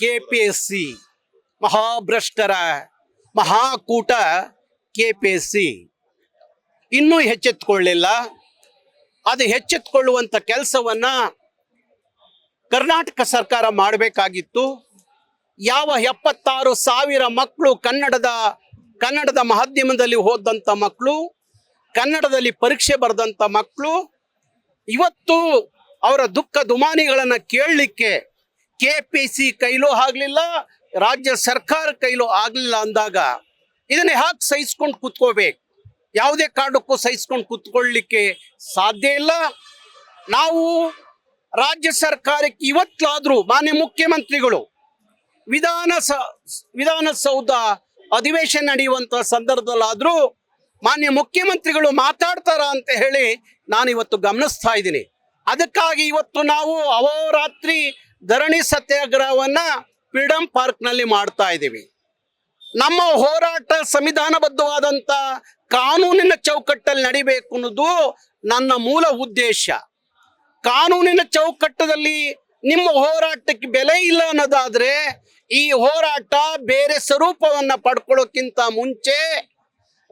K P S C ಮಹಾಭ್ರಷ್ಟರ ಮಹಾಕೂಟ K P S C ಇನ್ನೂ ಹೆಚ್ಚೆತ್ಕೊಳ್ಳಿಲ್ಲ ಅದು ಹೆಚ್ಚೆತ್ಕೊಳ್ಳುವಂಥ ಕೆಲಸವನ್ನ ಕರ್ನಾಟಕ ಸರ್ಕಾರ ಮಾಡಬೇಕಾಗಿತ್ತು. ಯಾವ ಎಪ್ಪತ್ತಾರು ಸಾವಿರ ಮಕ್ಕಳು ಕನ್ನಡದ ಕನ್ನಡದ ಮಾಧ್ಯಮದಲ್ಲಿ ಓದಂಥ ಮಕ್ಕಳು, ಕನ್ನಡದಲ್ಲಿ ಪರೀಕ್ಷೆ ಬರೆದಂಥ ಮಕ್ಕಳು, ಇವತ್ತು ಅವರ ದುಃಖ ದುಮಾನಿಗಳನ್ನು ಕೇಳಲಿಕ್ಕೆ ಕೆ ಪಿ ಸಿ ಕೈಲೂ ಆಗಲಿಲ್ಲ, ರಾಜ್ಯ ಸರ್ಕಾರ ಕೈಲೂ ಆಗಲಿಲ್ಲ ಅಂದಾಗ ಇದನ್ನ ಹಾಕಿ ಸಹಿಸ್ಕೊಂಡು ಕೂತ್ಕೋಬೇಕು? ಯಾವುದೇ ಕಾರಣಕ್ಕೂ ಸಹಿಸ್ಕೊಂಡು ಕೂತ್ಕೊಳ್ಳಿಕ್ಕೆ ಸಾಧ್ಯ ಇಲ್ಲ. ನಾವು ರಾಜ್ಯ ಸರ್ಕಾರಕ್ಕೆ ಇವತ್ತಾದರೂ ಮಾನ್ಯ ಮುಖ್ಯಮಂತ್ರಿಗಳು ವಿಧಾನ ವಿಧಾನಸೌಧ ಅಧಿವೇಶನ ನಡೆಯುವಂತ ಸಂದರ್ಭದಲ್ಲಾದರೂ ಮಾನ್ಯ ಮುಖ್ಯಮಂತ್ರಿಗಳು ಮಾತಾಡ್ತಾರ ಅಂತ ಹೇಳಿ ನಾನು ಇವತ್ತು ಗಮನಿಸ್ತಾ ಇದ್ದೀನಿ. ಅದಕ್ಕಾಗಿ ಇವತ್ತು ನಾವು ಅಹೋರಾತ್ರಿ ಧರಣಿ ಸತ್ಯಾಗ್ರಹವನ್ನ ಫ್ರೀಡಂ ಪಾರ್ಕ್ನಲ್ಲಿ ಮಾಡ್ತಾ ಇದ್ದೀವಿ. ನಮ್ಮ ಹೋರಾಟ ಸಂವಿಧಾನಬದ್ಧವಾದಂಥ ಕಾನೂನಿನ ಚೌಕಟ್ಟಲ್ಲಿ ನಡಿಬೇಕು ಅನ್ನೋದು ನನ್ನ ಮೂಲ ಉದ್ದೇಶ. ಕಾನೂನಿನ ಚೌಕಟ್ಟದಲ್ಲಿ ನಿಮ್ಮ ಹೋರಾಟಕ್ಕೆ ಬೆಲೆ ಇಲ್ಲ ಅನ್ನೋದಾದ್ರೆ ಈ ಹೋರಾಟ ಬೇರೆ ಸ್ವರೂಪವನ್ನ ಪಡ್ಕೊಳ್ಳೋಕ್ಕಿಂತ ಮುಂಚೆ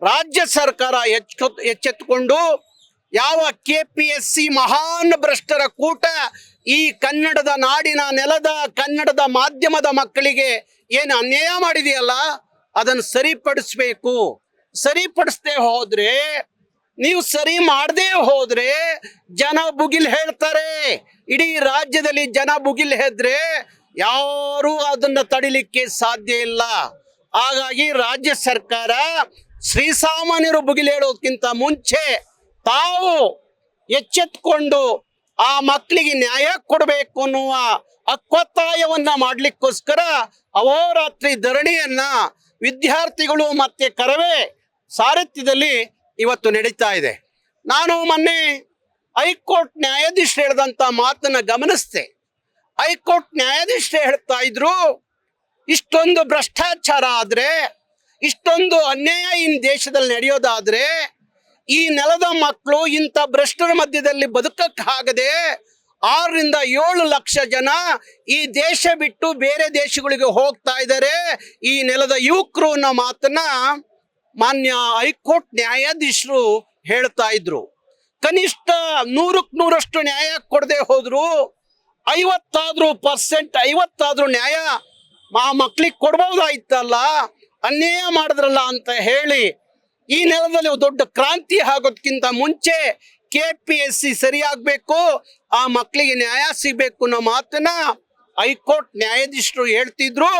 ರಾಜ್ಯ ಸರ್ಕಾರ ಎಚ್ಚ ಎಚ್ಚೆತ್ತುಕೊಂಡು ಯಾವ ಕೆ ಪಿ ಎಸ್ ಸಿ ಮಹಾನ್ ಭ್ರಷ್ಟರ ಕೂಟ ಈ ಕನ್ನಡದ ನಾಡಿನ ನೆಲದ, ಕನ್ನಡದ ಮಾಧ್ಯಮದ ಮಕ್ಕಳಿಗೆ ಏನು ಅನ್ಯಾಯ ಮಾಡಿದೆಯಲ್ಲ? ಅದನ್ನು ಸರಿಪಡಿಸ್ಬೇಕು. ಸರಿಪಡಿಸದೆ ಹೋದ್ರೆ, ನೀವು ಸರಿ ಮಾಡದೆ ಹೋದ್ರೆ ಜನ ಬುಗಿಲ್ ಹೇಳ್ತಾರೆ. ಇಡೀ ರಾಜ್ಯದಲ್ಲಿ ಜನ ಬುಗಿಲ್ ಹೆದ್ರೆ ಯಾರೂ ಅದನ್ನ ತಡಿಲಿಕ್ಕೆ ಸಾಧ್ಯ ಇಲ್ಲ. ಹಾಗಾಗಿ ರಾಜ್ಯ ಸರ್ಕಾರ ಶ್ರೀಸಾಮಾನ್ಯರು ಬುಗಿಲ್ ಹೇಳೋದಕ್ಕಿಂತ ಮುಂಚೆ ತಾವು ಎಚ್ಚೆತ್ಕೊಂಡು ಆ ಮಕ್ಕಳಿಗೆ ನ್ಯಾಯ ಕೊಡಬೇಕು ಅನ್ನುವ ಅಕ್ವತ್ತಾಯವನ್ನ ಮಾಡ್ಲಿಕ್ಕೋಸ್ಕರ ಅಹೋರಾತ್ರಿ ಧರಣಿಯನ್ನ ವಿದ್ಯಾರ್ಥಿಗಳು ಮತ್ತೆ ಕರವೇ ಸಾರಥ್ಯದಲ್ಲಿ ಇವತ್ತು ನಡೀತಾ ಇದೆ. ನಾನು ಮೊನ್ನೆ ಹೈಕೋರ್ಟ್ ನ್ಯಾಯಾಧೀಶರು ಹೇಳಿದಂತ ಮಾತನ್ನ ಗಮನಿಸ್ದೆ ಹೈಕೋರ್ಟ್ ನ್ಯಾಯಾಧೀಶರು ಹೇಳ್ತಾ ಇದ್ರು, ಇಷ್ಟೊಂದು ಭ್ರಷ್ಟಾಚಾರ ಆದ್ರೆ, ಇಷ್ಟೊಂದು ಅನ್ಯಾಯ ಇನ್ ದೇಶದಲ್ಲಿ ನಡೆಯೋದಾದ್ರೆ ಈ ನೆಲದ ಮಕ್ಕಳು ಇಂಥ ಭ್ರಷ್ಟರ ಮಧ್ಯದಲ್ಲಿ ಬದುಕಕ್ಕಾಗದೆ ಆರರಿಂದ ಏಳು ಲಕ್ಷ ಜನ ಈ ದೇಶ ಬಿಟ್ಟು ಬೇರೆ ದೇಶಗಳಿಗೆ ಹೋಗ್ತಾ ಇದ್ದಾರೆ. ಈ ನೆಲದ ಯುವಕರು ಅನ್ನೋ ಮಾತನ್ನ ಮಾನ್ಯ ಹೈಕೋರ್ಟ್ ನ್ಯಾಯಾಧೀಶರು ಹೇಳ್ತಾ ಇದ್ರು. ಕನಿಷ್ಠ ನೂರಕ್ಕೆ ನೂರಷ್ಟು ನ್ಯಾಯ ಕೊಡದೆ ಹೋದ್ರು. ಐವತ್ತಾದ್ರೂ ಪರ್ಸೆಂಟ್, ಐವತ್ತಾದ್ರೂ ನ್ಯಾಯ ಆ ಮಕ್ಳಿಗೆ ಕೊಡ್ಬೋದಾಯ್ತಲ್ಲ? ಅನ್ಯಾಯ ಮಾಡಿದ್ರಲ್ಲ ಅಂತ ಹೇಳಿ ಈ ನೆಲದಲ್ಲಿ ದೊಡ್ಡ ಕ್ರಾಂತಿ ಆಗೋದ್ಕಿಂತ ಮುಂಚೆ ಕೆ ಪಿ ಎಸ್ ಸಿ ಸರಿಯಾಗಬೇಕು, ಆ ಮಕ್ಕಳಿಗೆ ನ್ಯಾಯ ಸಿಗಬೇಕು ಅನ್ನೋ ಮಾತನ್ನ ಹೈಕೋರ್ಟ್ ನ್ಯಾಯಾಧೀಶರು ಹೇಳ್ತಿದ್ರು.